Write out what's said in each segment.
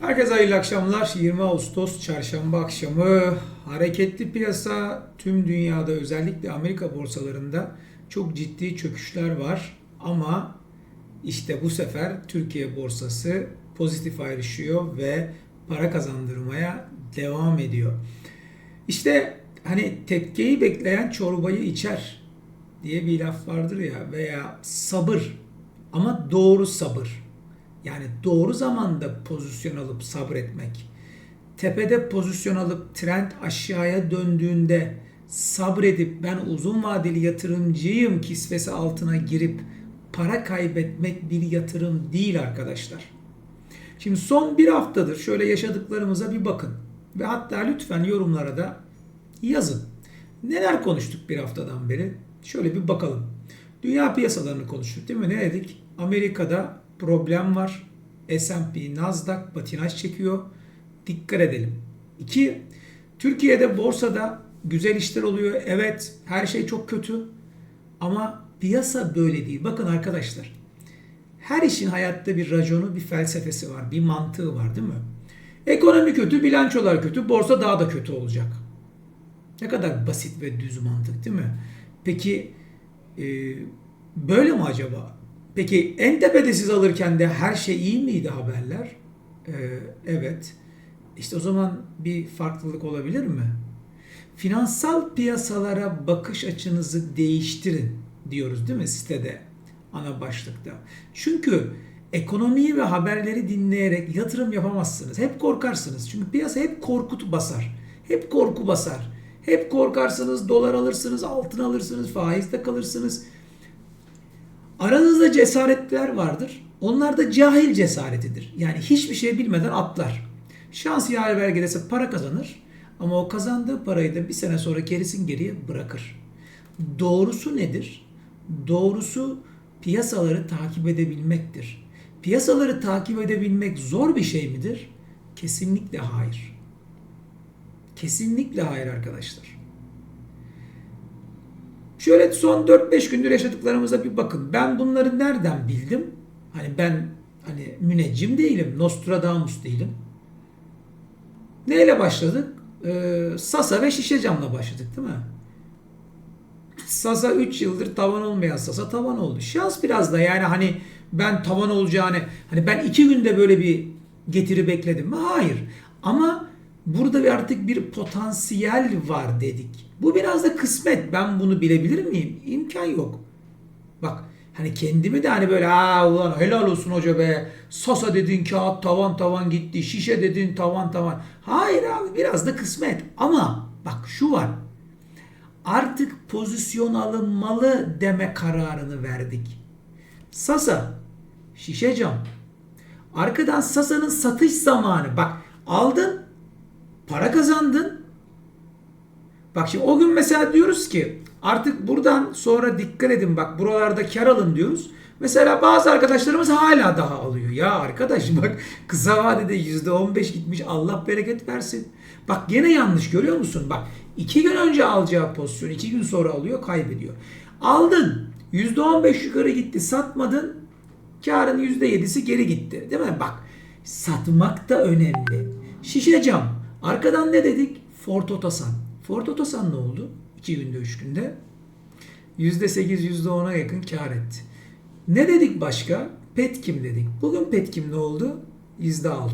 Herkese hayırlı akşamlar. 20 Ağustos çarşamba akşamı hareketli piyasa tüm dünyada özellikle Amerika borsalarında çok ciddi çöküşler var. Ama işte bu sefer Türkiye borsası pozitif ayrışıyor ve para kazandırmaya devam ediyor. İşte hani tekkeyi bekleyen çorbayı içer diye bir laf vardır ya veya sabır ama doğru sabır. Yani doğru zamanda pozisyon alıp sabretmek. Tepede pozisyon alıp trend aşağıya döndüğünde sabredip ben uzun vadeli yatırımcıyım kisvesi altına girip para kaybetmek bir yatırım değil arkadaşlar. Şimdi son bir haftadır şöyle yaşadıklarımıza bir bakın. Ve hatta lütfen yorumlara da yazın. Neler konuştuk bir haftadan beri? Şöyle bir bakalım. Dünya piyasalarını konuştuk değil mi? Ne dedik? Amerika'da problem var. S&P, Nasdaq patinaj çekiyor. Dikkat edelim. İki, Türkiye'de borsada güzel işler oluyor. Evet, her şey çok kötü. Ama piyasa böyle değil. Bakın arkadaşlar. Her işin hayatta bir raconu, bir felsefesi var, bir mantığı var değil mi? Ekonomi kötü, bilançolar kötü, borsa daha da kötü olacak. Ne kadar basit ve düz mantık değil mi? Peki e, böyle mi acaba? Peki en tepede siz alırken de her şey iyi miydi haberler? Ee, evet. İşte o zaman bir farklılık olabilir mi? Finansal piyasalara bakış açınızı değiştirin diyoruz değil mi sitede ana başlıkta. Çünkü ekonomiyi ve haberleri dinleyerek yatırım yapamazsınız. Hep korkarsınız. Çünkü piyasa hep korkut basar. Hep korku basar. Hep korkarsınız, dolar alırsınız, altın alırsınız, faizde kalırsınız. Aranızda cesaretler vardır. Onlar da cahil cesaretidir. Yani hiçbir şey bilmeden atlar. Şans yaver gelirse para kazanır. Ama o kazandığı parayı da bir sene sonra gerisin geriye bırakır. Doğrusu nedir? Doğrusu piyasaları takip edebilmektir. Piyasaları takip edebilmek zor bir şey midir? Kesinlikle hayır. Kesinlikle hayır arkadaşlar. Şöyle son 4-5 gündür yaşadıklarımıza bir bakın. Ben bunları nereden bildim? Hani ben hani müneccim değilim, Nostradamus değilim. Neyle başladık? Ee, Sasa ve şişe camla başladık değil mi? Sasa 3 yıldır tavan olmayan Sasa tavan oldu. Şans biraz da yani hani ben tavan olacağını hani ben 2 günde böyle bir getiri bekledim mi? Hayır. Ama burada bir artık bir potansiyel var dedik. Bu biraz da kısmet. Ben bunu bilebilir miyim? İmkan yok. Bak hani kendimi de hani böyle aa ulan helal olsun hoca be. Sasa dedin kağıt tavan tavan gitti. Şişe dedin tavan tavan. Hayır abi biraz da kısmet. Ama bak şu var. Artık pozisyon alınmalı deme kararını verdik. Sasa, şişe cam. Arkadan Sasa'nın satış zamanı. Bak aldın, para kazandın. Bak şimdi o gün mesela diyoruz ki artık buradan sonra dikkat edin bak buralarda kar alın diyoruz. Mesela bazı arkadaşlarımız hala daha alıyor. Ya arkadaş bak kısa vadede %15 gitmiş Allah bereket versin. Bak gene yanlış görüyor musun? Bak iki gün önce alacağı pozisyon iki gün sonra alıyor kaybediyor. Aldın %15 yukarı gitti satmadın karın %7'si geri gitti. Değil mi? Bak satmak da önemli. Şişe cam. Arkadan ne dedik? Ford Otosan. Ford Otosan ne oldu? 2 günde 3 günde. %8 %10'a yakın kar etti. Ne dedik başka? Petkim dedik. Bugün Petkim ne oldu? %6.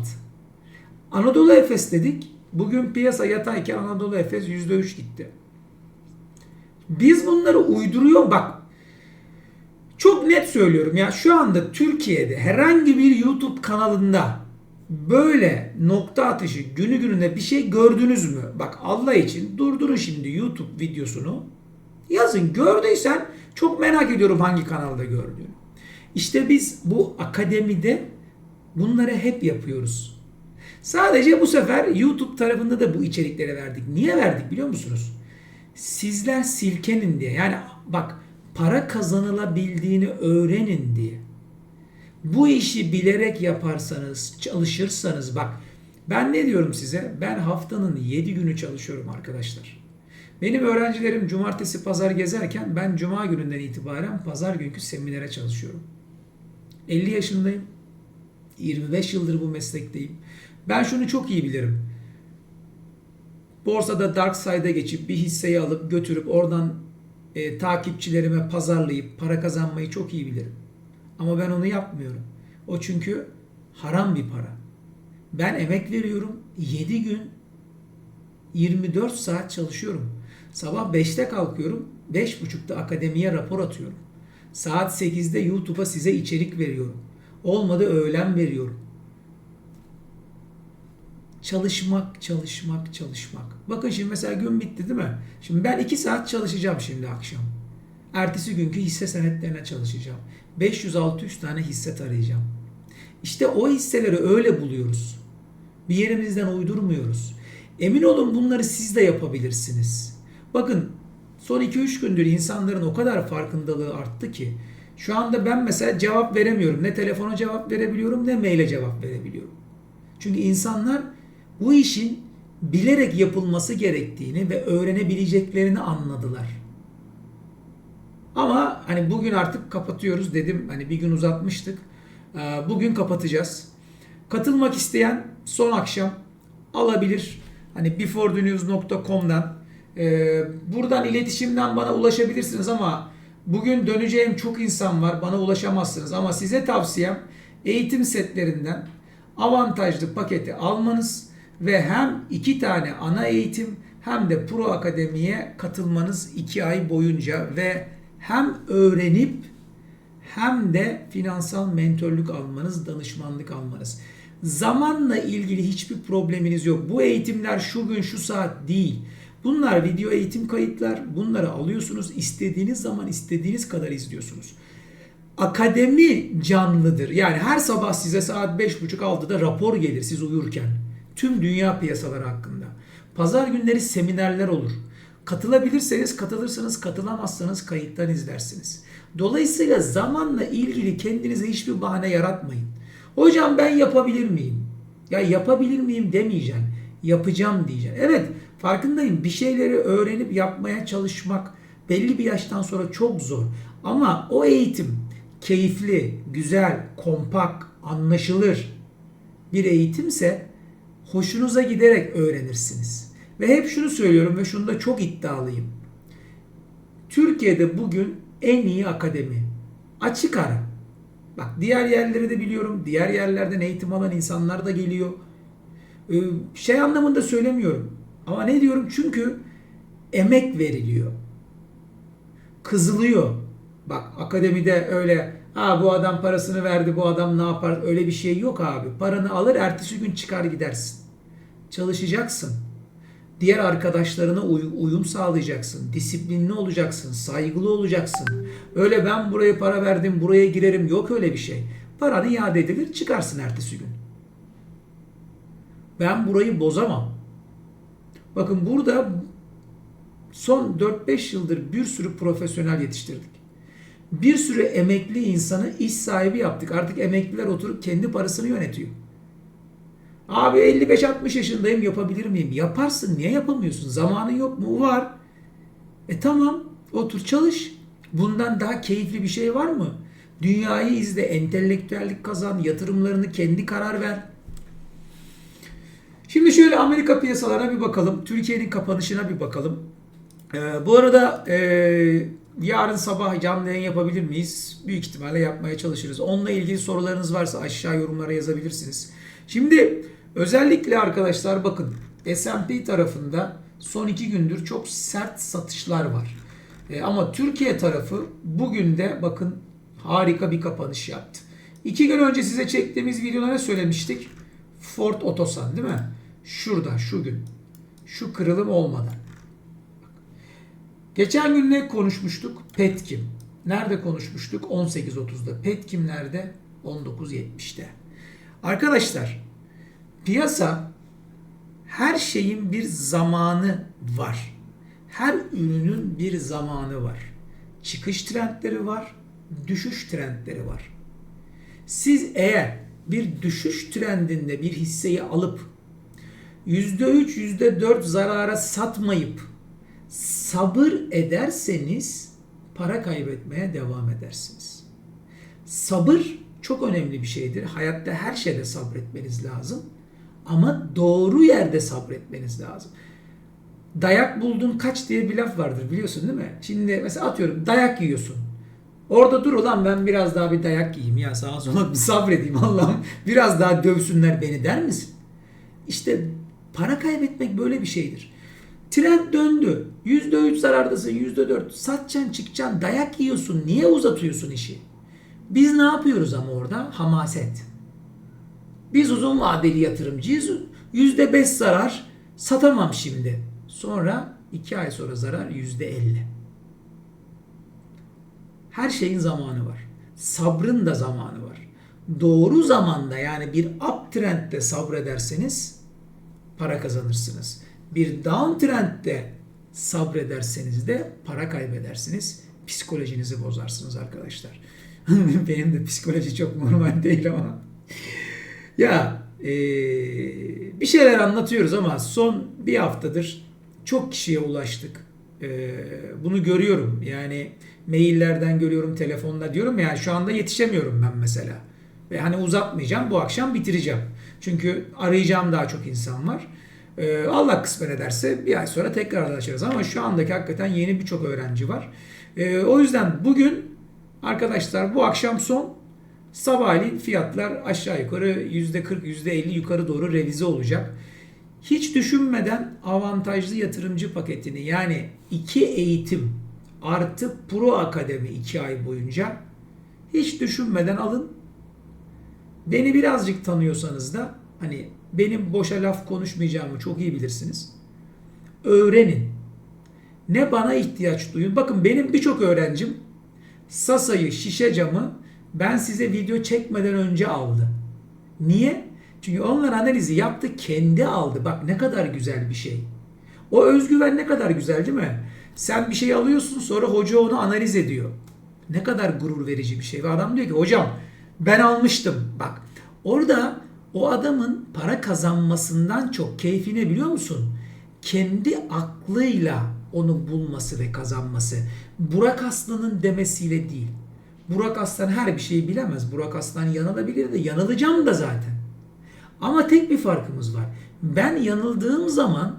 Anadolu Efes dedik. Bugün piyasa yatayken Anadolu Efes %3 gitti. Biz bunları uyduruyor bak. Çok net söylüyorum ya şu anda Türkiye'de herhangi bir YouTube kanalında böyle nokta atışı günü gününe bir şey gördünüz mü? Bak Allah için durdurun şimdi YouTube videosunu. Yazın gördüysen çok merak ediyorum hangi kanalda gördüğünü. İşte biz bu akademide bunları hep yapıyoruz. Sadece bu sefer YouTube tarafında da bu içerikleri verdik. Niye verdik biliyor musunuz? Sizler silkenin diye. Yani bak para kazanılabildiğini öğrenin diye. Bu işi bilerek yaparsanız, çalışırsanız bak ben ne diyorum size? Ben haftanın 7 günü çalışıyorum arkadaşlar. Benim öğrencilerim cumartesi pazar gezerken ben cuma gününden itibaren pazar günkü seminere çalışıyorum. 50 yaşındayım. 25 yıldır bu meslekteyim. Ben şunu çok iyi bilirim. Borsada dark side'a geçip bir hisseyi alıp götürüp oradan e, takipçilerime pazarlayıp para kazanmayı çok iyi bilirim. Ama ben onu yapmıyorum. O çünkü haram bir para. Ben emek veriyorum. 7 gün 24 saat çalışıyorum. Sabah 5'te kalkıyorum. 5.30'da akademiye rapor atıyorum. Saat 8'de YouTube'a size içerik veriyorum. Olmadı öğlen veriyorum. Çalışmak, çalışmak, çalışmak. Bakın şimdi mesela gün bitti değil mi? Şimdi ben 2 saat çalışacağım şimdi akşam. Ertesi günkü hisse senetlerine çalışacağım. 500-600 tane hisse tarayacağım. İşte o hisseleri öyle buluyoruz. Bir yerimizden uydurmuyoruz. Emin olun bunları siz de yapabilirsiniz. Bakın son 2-3 gündür insanların o kadar farkındalığı arttı ki şu anda ben mesela cevap veremiyorum. Ne telefona cevap verebiliyorum ne maile cevap verebiliyorum. Çünkü insanlar bu işin bilerek yapılması gerektiğini ve öğrenebileceklerini anladılar. Ama hani bugün artık kapatıyoruz dedim. Hani bir gün uzatmıştık. Ee, Bugün kapatacağız. Katılmak isteyen son akşam alabilir. Hani beforethenews.com'dan e, buradan iletişimden bana ulaşabilirsiniz ama bugün döneceğim çok insan var. Bana ulaşamazsınız ama size tavsiyem eğitim setlerinden avantajlı paketi almanız ve hem iki tane ana eğitim hem de Pro Akademi'ye katılmanız iki ay boyunca ve hem öğrenip hem de finansal mentörlük almanız, danışmanlık almanız. Zamanla ilgili hiçbir probleminiz yok. Bu eğitimler şu gün şu saat değil. Bunlar video eğitim kayıtlar. Bunları alıyorsunuz. istediğiniz zaman istediğiniz kadar izliyorsunuz. Akademi canlıdır. Yani her sabah size saat 5.30-6'da rapor gelir siz uyurken. Tüm dünya piyasaları hakkında. Pazar günleri seminerler olur. Katılabilirseniz katılırsınız, katılamazsanız kayıttan izlersiniz. Dolayısıyla zamanla ilgili kendinize hiçbir bahane yaratmayın. Hocam ben yapabilir miyim? Ya yapabilir miyim demeyeceksin. Yapacağım diyeceksin. Evet farkındayım bir şeyleri öğrenip yapmaya çalışmak belli bir yaştan sonra çok zor. Ama o eğitim keyifli, güzel, kompak, anlaşılır bir eğitimse hoşunuza giderek öğrenirsiniz. Ve hep şunu söylüyorum ve şunda çok iddialıyım. Türkiye'de bugün en iyi akademi. Açık ara. Bak diğer yerleri de biliyorum. Diğer yerlerden eğitim alan insanlar da geliyor. Ee, şey anlamında söylemiyorum. Ama ne diyorum? Çünkü emek veriliyor. Kızılıyor. Bak akademide öyle ha bu adam parasını verdi bu adam ne yapar öyle bir şey yok abi. Paranı alır ertesi gün çıkar gidersin. Çalışacaksın. Diğer arkadaşlarına uy- uyum sağlayacaksın. Disiplinli olacaksın. Saygılı olacaksın. Öyle ben buraya para verdim buraya girerim yok öyle bir şey. Paranı iade edilir çıkarsın ertesi gün. Ben burayı bozamam. Bakın burada son 4-5 yıldır bir sürü profesyonel yetiştirdik. Bir sürü emekli insanı iş sahibi yaptık. Artık emekliler oturup kendi parasını yönetiyor. Abi 55-60 yaşındayım yapabilir miyim? Yaparsın. Niye yapamıyorsun? Zamanın yok mu? Var. E tamam. Otur çalış. Bundan daha keyifli bir şey var mı? Dünyayı izle, entelektüellik kazan, yatırımlarını kendi karar ver. Şimdi şöyle Amerika piyasalarına bir bakalım. Türkiye'nin kapanışına bir bakalım. Ee, bu arada e, yarın sabah canlı yayın yapabilir miyiz? Büyük ihtimalle yapmaya çalışırız. Onunla ilgili sorularınız varsa aşağı yorumlara yazabilirsiniz. Şimdi özellikle arkadaşlar bakın S&P tarafında son iki gündür çok sert satışlar var. E, ama Türkiye tarafı bugün de bakın harika bir kapanış yaptı. İki gün önce size çektiğimiz videolara söylemiştik. Ford Otosan değil mi? Şurada şu gün. Şu kırılım olmadan. Geçen gün ne konuşmuştuk? Petkim. Nerede konuşmuştuk? 18.30'da. Petkim nerede? 19.70'te. Arkadaşlar piyasa her şeyin bir zamanı var. Her ürünün bir zamanı var. Çıkış trendleri var, düşüş trendleri var. Siz eğer bir düşüş trendinde bir hisseyi alıp %3, %4 zarara satmayıp sabır ederseniz para kaybetmeye devam edersiniz. Sabır çok önemli bir şeydir. Hayatta her şeyde sabretmeniz lazım. Ama doğru yerde sabretmeniz lazım. Dayak buldun kaç diye bir laf vardır biliyorsun değil mi? Şimdi mesela atıyorum dayak yiyorsun. Orada dur ulan ben biraz daha bir dayak yiyeyim ya sağa sola bir sabredeyim Allah'ım. Biraz daha dövsünler beni der misin? İşte para kaybetmek böyle bir şeydir. Trend döndü. %3 zarardasın, %4. Satacaksın, çıkacaksın, dayak yiyorsun. Niye uzatıyorsun işi? Biz ne yapıyoruz ama orada? Hamaset. Biz uzun vadeli yatırımcıyız. %5 zarar satamam şimdi. Sonra 2 ay sonra zarar %50. Her şeyin zamanı var. Sabrın da zamanı var. Doğru zamanda yani bir uptrendde sabrederseniz para kazanırsınız. Bir downtrendde sabrederseniz de para kaybedersiniz. Psikolojinizi bozarsınız arkadaşlar. Benim de psikoloji çok normal değil ama. Ya eee, bir şeyler anlatıyoruz ama son bir haftadır çok kişiye ulaştık. Eee, bunu görüyorum. Yani maillerden görüyorum, telefonda diyorum ya şu anda yetişemiyorum ben mesela. Ve hani uzatmayacağım bu akşam bitireceğim. Çünkü arayacağım daha çok insan var. Ee, Allah kısmet ederse bir ay sonra tekrar açarız ama şu andaki hakikaten yeni birçok öğrenci var. Ee, o yüzden bugün arkadaşlar bu akşam son sabahleyin fiyatlar aşağı yukarı %40 %50 yukarı doğru revize olacak. Hiç düşünmeden avantajlı yatırımcı paketini yani iki eğitim artı Pro Akademi 2 ay boyunca hiç düşünmeden alın. Beni birazcık tanıyorsanız da hani benim boşa laf konuşmayacağımı çok iyi bilirsiniz. Öğrenin. Ne bana ihtiyaç duyun. Bakın benim birçok öğrencim Sasa'yı, şişe camı ben size video çekmeden önce aldı. Niye? Çünkü onlar analizi yaptı, kendi aldı. Bak ne kadar güzel bir şey. O özgüven ne kadar güzel değil mi? Sen bir şey alıyorsun sonra hoca onu analiz ediyor. Ne kadar gurur verici bir şey. Ve adam diyor ki hocam ben almıştım. Bak orada o adamın para kazanmasından çok keyfini biliyor musun? Kendi aklıyla onu bulması ve kazanması. Burak Aslan'ın demesiyle değil. Burak Aslan her bir şeyi bilemez. Burak Aslan yanılabilir de yanılacağım da zaten. Ama tek bir farkımız var. Ben yanıldığım zaman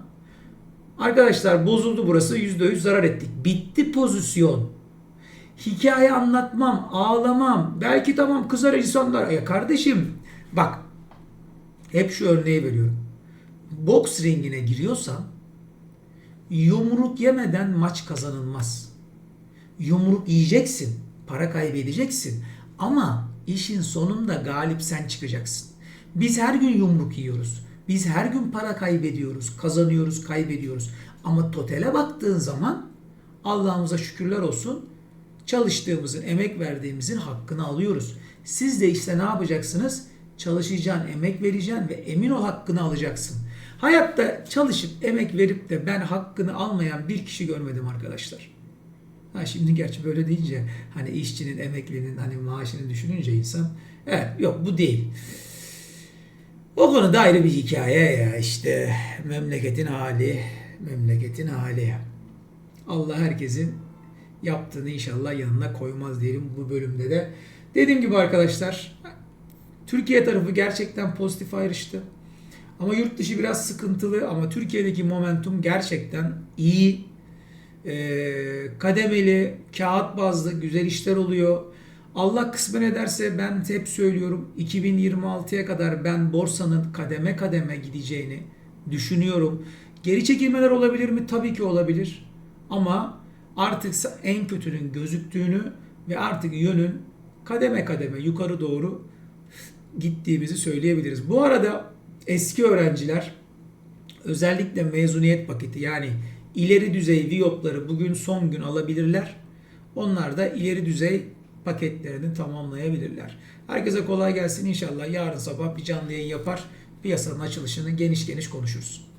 arkadaşlar bozuldu burası %100 zarar ettik. Bitti pozisyon. Hikaye anlatmam, ağlamam. Belki tamam kızar insanlar. Ya kardeşim bak hep şu örneği veriyorum. Boks ringine giriyorsan yumruk yemeden maç kazanılmaz. Yumruk yiyeceksin, para kaybedeceksin ama işin sonunda galip sen çıkacaksın. Biz her gün yumruk yiyoruz. Biz her gün para kaybediyoruz, kazanıyoruz, kaybediyoruz. Ama totale baktığın zaman Allah'ımıza şükürler olsun çalıştığımızın, emek verdiğimizin hakkını alıyoruz. Siz de işte ne yapacaksınız? Çalışacaksın, emek vereceksin ve emin ol hakkını alacaksın. Hayatta çalışıp emek verip de ben hakkını almayan bir kişi görmedim arkadaşlar. Ha şimdi gerçi böyle deyince hani işçinin, emeklinin hani maaşını düşününce insan evet yok bu değil. O konuda ayrı bir hikaye ya işte memleketin hali, memleketin hali. Allah herkesin yaptığını inşallah yanına koymaz diyelim bu bölümde de. Dediğim gibi arkadaşlar Türkiye tarafı gerçekten pozitif ayrıştı. Ama yurt dışı biraz sıkıntılı ama Türkiye'deki momentum gerçekten iyi. Ee, kademeli, kağıt bazlı güzel işler oluyor. Allah kısmet ederse ben hep söylüyorum 2026'ya kadar ben borsanın kademe kademe gideceğini düşünüyorum. Geri çekilmeler olabilir mi? Tabii ki olabilir. Ama artık en kötünün gözüktüğünü ve artık yönün kademe kademe yukarı doğru gittiğimizi söyleyebiliriz. Bu arada eski öğrenciler özellikle mezuniyet paketi yani ileri düzey viyopları bugün son gün alabilirler. Onlar da ileri düzey paketlerini tamamlayabilirler. Herkese kolay gelsin. İnşallah yarın sabah bir canlı yayın yapar. Piyasanın açılışını geniş geniş konuşuruz.